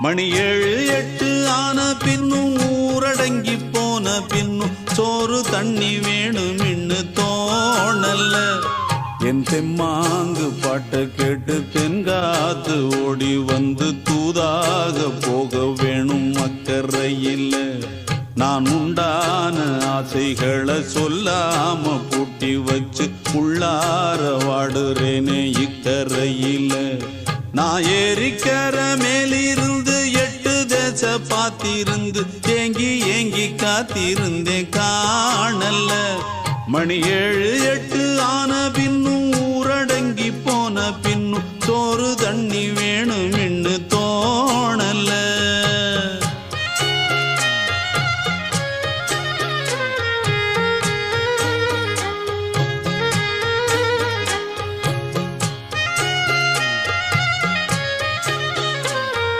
மணி ஏழு எட்டு ஆன பின்னும் ஊரடங்கி போன பின்னும் சோறு தண்ணி வேணும் இன்னு தோணல்ல. என் தெம்மாங்கு பாட்டை கேட்டு தென்காத்து ஓடி வந்து தூதாக போக வேணும் அக்கறையில் நான் உண்டான ஆசைகளை சொல்லாம பூட்டி வச்சு உள்ளார வாடுறேனே இக்கரையில் நான் ஏரிக்கர மேலிருந்து நினைச்ச பாத்திருந்து ஏங்கி ஏங்கி காத்திருந்தேன் காணல்ல. மணி ஏழு எட்டு ஆன பின்னும் ஊரடங்கி போன பின்னும் சோறு தண்ணி வேணும்.